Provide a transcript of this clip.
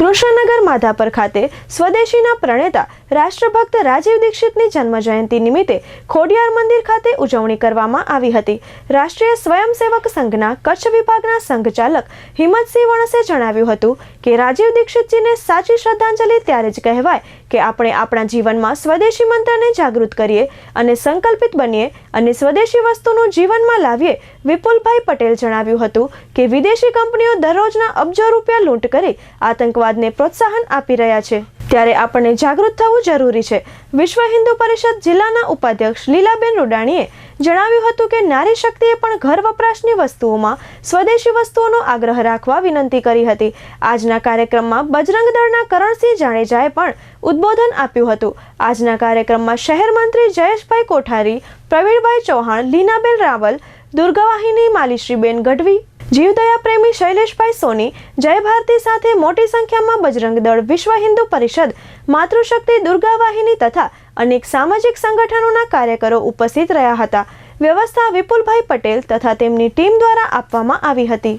કૃષ્ણનગર માધાપર ખાતે સ્વદેશીના પ્રણેતા રાષ્ટ્રભક્ત રાજીવ દીક્ષિતની જન્મજયંતિ નિમિત્તે ખોડિયાર મંદિર ખાતે ઉજવણી કરવામાં આવી હતી. રાષ્ટ્રીય સ્વયંસેવક સંઘના કચ્છ વિભાગના સંઘચાલક હિંમતસિંહ વણસે જણાવ્યું હતું કે રાજીવ દીક્ષિતજીને સાચી શ્રદ્ધાંજલિ ત્યારે જ કહેવાય કે આપણે આપણા જીવનમાં સ્વદેશી મંત્રને જાગૃત કરીએ અને સંકલ્પિત બનીએ અને સ્વદેશી વસ્તુનું જીવનમાં લાવીએ, વિપુલભાઈ પટેલ જણાવ્યું હતું કે વિદેશી કંપનીઓ દરરોજના અબજો રૂપિયા લૂંટ કરી આતંકવાદને પ્રોત્સાહન આપી રહ્યા છે. ત્યારે આપણને જાગૃત થવું જરૂરી છે. વિશ્વ હિન્દુ પરિષદ જિલ્લાના ઉપાધ્યક્ષ લીલાબેન રૂડાણીએ જણાવ્યું હતું કે નારી શક્તિએ પણ ઘર વપરાશની વસ્તુઓમાં સ્વદેશી વસ્તુઓનો આગ્રહ રાખવા વિનંતી કરી હતી. આજના કાર્યક્રમમાં બજરંગ દળના કરણસિંહ જાડેજાએ પણ ઉદ્બોધન આપ્યું હતું. આજના કાર્યક્રમમાં શહેર મંત્રી જયેશભાઈ કોઠારી, પ્રવીણભાઈ ચૌહાણ, લીનાબેન રાવલ, દુર્ગાવાહિની માલીશ્રીબેન ગઢવી જીવદયા પ્રેમી શૈલેષભાઈ સોની જય ભારતી સાથે મોટી સંખ્યામાં બજરંગ દળ વિશ્વ હિન્દુ પરિષદ, માતૃશક્તિ દુર્ગા વાહિની તથા અનેક સામાજિક સંગઠનોના કાર્યકરો ઉપસ્થિત રહ્યા હતા. વ્યવસ્થા વિપુલભાઈ પટેલ તથા તેમની ટીમ દ્વારા આપવામાં આવી હતી.